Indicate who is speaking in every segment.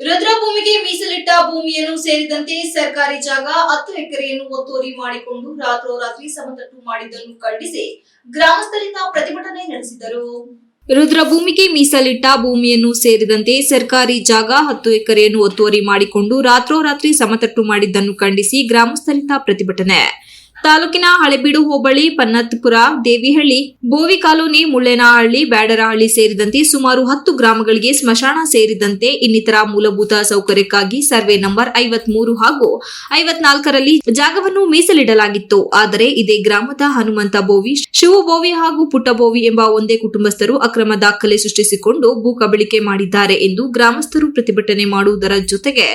Speaker 1: ರುದ್ರಭೂಮಿಗೆ ಮೀಸಲಿಟ್ಟ ಭೂಮಿಯನ್ನು ಸೇರಿದಂತೆ ಸರ್ಕಾರಿ ಜಾಗ ಹತ್ತು ಎಕರೆಯನ್ನು ಒತ್ತುವರಿ ಮಾಡಿಕೊಂಡು ರಾತ್ರೋರಾತ್ರಿ ಸಮತಟ್ಟು ಮಾಡಿದ್ದನ್ನು ಖಂಡಿಸಿ ಗ್ರಾಮಸ್ಥರಿಂದ ಪ್ರತಿಭಟನೆ ನಡೆಸಿದರು. ರುದ್ರಭೂಮಿಗೆ ಮೀಸಲಿಟ್ಟ ಭೂಮಿಯನ್ನು ಸೇರಿದಂತೆ ಸರ್ಕಾರಿ ಜಾಗ ಹತ್ತು ಎಕರೆಯನ್ನು ಒತ್ತುವರಿ ಮಾಡಿಕೊಂಡು ರಾತ್ರೋರಾತ್ರಿ ಸಮತಟ್ಟು ಮಾಡಿದ್ದನ್ನು ಖಂಡಿಸಿ ಗ್ರಾಮಸ್ಥರಿಂದ ಪ್ರತಿಭಟನೆ. ತಾಲೂಕಿನ ಹಳೆಬೀಡು ಹೋಬಳಿ ಪನ್ನತ್ಪುರ, ದೇವಿಹಳ್ಳಿ, ಬೋವಿ ಕಾಲೋನಿ, ಮುಳ್ಳೇನಹಳ್ಳಿ, ಬ್ಯಾಡರಹಳ್ಳಿ ಸೇರಿದಂತೆ ಸುಮಾರು ಹತ್ತು ಗ್ರಾಮಗಳಿಗೆ ಸ್ಮಶಾನ ಸೇರಿದಂತೆ ಇನ್ನಿತರ ಮೂಲಭೂತ ಸೌಕರ್ಯಕ್ಕಾಗಿ ಸರ್ವೆ ನಂಬರ್ ಐವತ್ಮೂರು ಹಾಗೂ ಐವತ್ನಾಲ್ಕರಲ್ಲಿ ಜಾಗವನ್ನು ಮೀಸಲಿಡಲಾಗಿತ್ತು. ಆದರೆ ಇದೇ ಗ್ರಾಮದ ಹನುಮಂತ ಬೋವಿ ಶಿವಬೋವಿ ಹಾಗೂ ಪುಟ್ಟಬೋವಿ ಎಂಬ ಒಂದೇ ಕುಟುಂಬಸ್ಥರು ಅಕ್ರಮ ದಾಖಲೆ ಸೃಷ್ಟಿಸಿಕೊಂಡು ಭೂ ಕಬಳಿಕೆ ಮಾಡಿದ್ದಾರೆ ಎಂದು ಗ್ರಾಮಸ್ಥರು ಪ್ರತಿಭಟನೆ ಮಾಡುವುದರ ಜೊತೆಗೆ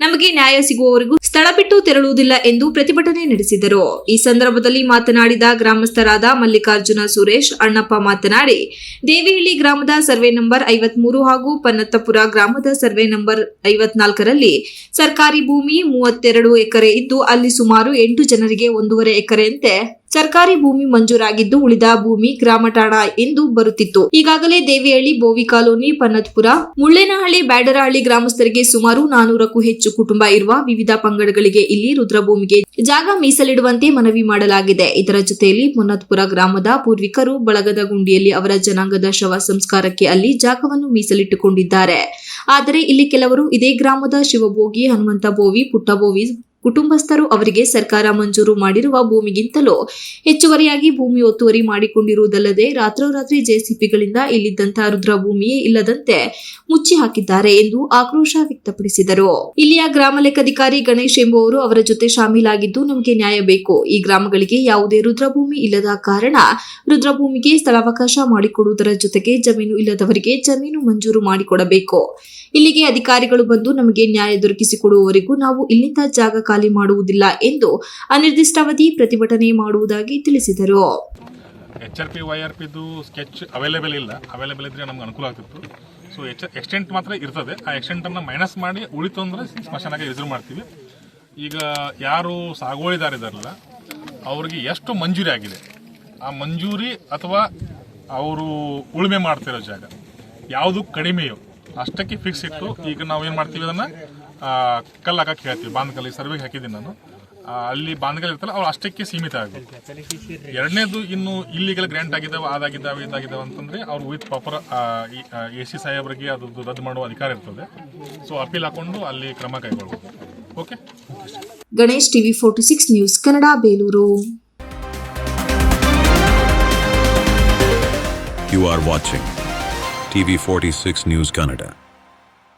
Speaker 1: ನಮಗೆ ನ್ಯಾಯ ಸಿಗುವವರೆಗೂ ಸ್ಥಳ ಬಿಟ್ಟು ತೆರಳುವುದಿಲ್ಲ ಎಂದು ಪ್ರತಿಭಟನೆ ನಡೆಸಿದರು. ಈ ಸಂದರ್ಭದಲ್ಲಿ ಮಾತನಾಡಿದ ಗ್ರಾಮಸ್ಥರಾದ ಮಲ್ಲಿಕಾರ್ಜುನ ಸುರೇಶ್, ಅಣ್ಣಪ್ಪ ಮಾತನಾಡಿ, ದೇವಿಹಳ್ಳಿ ಗ್ರಾಮದ ಸರ್ವೆ ನಂಬರ್ ಐವತ್ಮೂರು ಹಾಗೂ ಪನ್ನತ್ತಪುರ ಗ್ರಾಮದ ಸರ್ವೆ ನಂಬರ್ ಐವತ್ನಾಲ್ಕರಲ್ಲಿ ಸರ್ಕಾರಿ ಭೂಮಿ ಮೂವತ್ತೆರಡು ಎಕರೆ ಇದ್ದು ಅಲ್ಲಿ ಸುಮಾರು ಎಂಟು ಜನರಿಗೆ ಒಂದೂವರೆ ಎಕರೆಯಂತೆ ಸರ್ಕಾರಿ ಭೂಮಿ ಮಂಜೂರಾಗಿದ್ದು ಉಳಿದ ಭೂಮಿ ಗ್ರಾಮ ಠಾಣ ಎಂದು ಬರುತ್ತಿತ್ತು. ಈಗಾಗಲೇ ದೇವಿಹಳ್ಳಿ ಬೋವಿ ಕಾಲೋನಿ ಪನ್ನತ್ಪುರ ಮುಳ್ಳೇನಹಳ್ಳಿ, ಬ್ಯಾಡರಹಳ್ಳಿ ಗ್ರಾಮಸ್ಥರಿಗೆ ಸುಮಾರು ನಾನೂರಕ್ಕೂ ಹೆಚ್ಚು ಕುಟುಂಬ ಇರುವ ವಿವಿಧ ಪಂಗಡಗಳಿಗೆ ಇಲ್ಲಿ ರುದ್ರಭೂಮಿಗೆ ಜಾಗ ಮೀಸಲಿಡುವಂತೆ ಮನವಿ ಮಾಡಲಾಗಿದೆ. ಇದರ ಜೊತೆಯಲ್ಲಿ ಮುನ್ನತ್ಪುರ ಗ್ರಾಮದ ಪೂರ್ವಿಕರು ಬಳಗದ ಗುಂಡಿಯಲ್ಲಿ ಅವರ ಜನಾಂಗದ ಶವ ಸಂಸ್ಕಾರಕ್ಕೆ ಅಲ್ಲಿ ಜಾಗವನ್ನು ಮೀಸಲಿಟ್ಟುಕೊಂಡಿದ್ದಾರೆ. ಆದರೆ ಇಲ್ಲಿ ಕೆಲವರು ಇದೇ ಗ್ರಾಮದ ಶಿವಭೋಗಿ, ಹನುಮಂತ ಬೋವಿ ಪುಟ್ಟಬೋವಿ ಕುಟುಂಬಸ್ಥರು ಅವರಿಗೆ ಸರ್ಕಾರ ಮಂಜೂರು ಮಾಡಿರುವ ಭೂಮಿಗಿಂತಲೂ ಹೆಚ್ಚುವರಿಯಾಗಿ ಭೂಮಿ ಒತ್ತುವರಿ ಮಾಡಿಕೊಂಡಿರುವುದಲ್ಲದೆ ರಾತ್ರೋರಾತ್ರಿ ಜೆಸಿಪಿಗಳಿಂದ ಇಲ್ಲಿದ್ದಂತಹ ರುದ್ರಭೂಮಿಯೇ ಇಲ್ಲದಂತೆ ಮುಚ್ಚಿ ಹಾಕಿದ್ದಾರೆ ಎಂದು ಆಕ್ರೋಶ ವ್ಯಕ್ತಪಡಿಸಿದರು. ಇಲ್ಲಿಯ ಗ್ರಾಮ ಲೆಕ್ಕಾಧಿಕಾರಿ ಗಣೇಶ್ ಎಂಬುವರು ಅವರ ಜೊತೆ ಶಾಮೀಲಾಗಿದ್ದು, ನಮಗೆ ನ್ಯಾಯ ಬೇಕು. ಈ ಗ್ರಾಮಗಳಿಗೆ ಯಾವುದೇ ರುದ್ರಭೂಮಿ ಇಲ್ಲದ ಕಾರಣ ರುದ್ರಭೂಮಿಗೆ ಸ್ಥಳಾವಕಾಶ ಮಾಡಿಕೊಡುವುದರ ಜೊತೆಗೆ ಜಮೀನು ಇಲ್ಲದವರಿಗೆ ಜಮೀನು ಮಂಜೂರು ಮಾಡಿಕೊಡಬೇಕು. ಇಲ್ಲಿಗೆ ಅಧಿಕಾರಿಗಳು ಬಂದು ನಮಗೆ ನ್ಯಾಯ ದೊರಕಿಸಿಕೊಡುವವರೆಗೂ ನಾವು ಇಲ್ಲಿಂದ ಜಾಗ ಖಾಲಿ ಮಾಡುವುದಿಲ್ಲ ಎಂದು ಅನಿರ್ದಿಷ್ಟಾವಧಿ ಪ್ರತಿಭಟನೆ ಮಾಡುವುದಾಗಿ ತಿಳಿಸಿದರು.
Speaker 2: H R P Y R sketch available ಇಲ್ಲ. ಅವೈಲೇಬಲ್ ಇದ್ರೆ ನಮ್ಗೆ ಅನುಕೂಲ ಆಗ್ತಿತ್ತು. ಸೊ ಎಚ್ ಎಕ್ಸ್ಟೆಂಟ್ ಮಾತ್ರ ಇರ್ತದೆ. ಆ ಎಕ್ಸ್ಟೆಂಟನ್ನು ಮೈನಸ್ ಮಾಡಿ ಉಳಿತು ಅಂದರೆ ಸ್ಮಶಾನಕ್ಕೆ ಯೂಸ್ ಮಾಡ್ತೀವಿ. ಈಗ ಯಾರು ಸಾಗುವಳಿದಾರಿದಾರಲ್ಲ, ಅವ್ರಿಗೆ ಎಷ್ಟು ಮಂಜೂರಿ ಆಗಿದೆ? ಆ ಮಂಜೂರಿ ಅಥವಾ ಅವರು ಉಳುಮೆ ಮಾಡ್ತಿರೋ ಜಾಗ ಯಾವುದು ಕಡಿಮೆಯೋ ಅಷ್ಟಕ್ಕೆ ಫಿಕ್ಸ್ ಇಟ್ಟು ಈಗ ನಾವು ಏನು ಮಾಡ್ತೀವಿ ಅದನ್ನು ಕಲ್ಲು ಹಾಕಕ್ಕೆ ಹೇಳ್ತೀವಿ ಬಾಂಧಕಲ್ಲಿ ಸರ್ವೆಗೆ ಹಾಕಿದ್ದೀನಿ ನಾನು. ಅಲ್ಲಿ ಬಾಂಧಕಲ್ಲಿ ಇರ್ತಲ್ಲ ಅವ್ರು ಅಷ್ಟಕ್ಕೆ ಸೀಮಿತ ಆಗುತ್ತೆ ಎರಡನೇದು ಇನ್ನು ಇಲ್ಲಿಗೆಲ್ಲ ಗ್ರ್ಯಾಂಟ್ ಆಗಿದ್ದಾವೆ ಅದಾಗಿದ್ದಾವೆ ಇದಾಗಿದ್ದಾವೆ ಅಂತಂದ್ರೆ ಅವ್ರು ವಿತ್ ಪ್ರಾಪರ್ ಎ ಸಿ ಸಾಹೇಬರಿಗೆ ಅದು ರದ್ದು ಮಾಡುವ ಅಧಿಕಾರ ಇರ್ತದೆ. ಸೊ ಅಪೀಲ್ ಹಾಕೊಂಡು ಅಲ್ಲಿ ಕ್ರಮ ಕೈಗೊಳ್ಬೋದು okay
Speaker 1: Ganesh TV forty six news Kannada Belur.
Speaker 3: You are watching TV46 News Canada.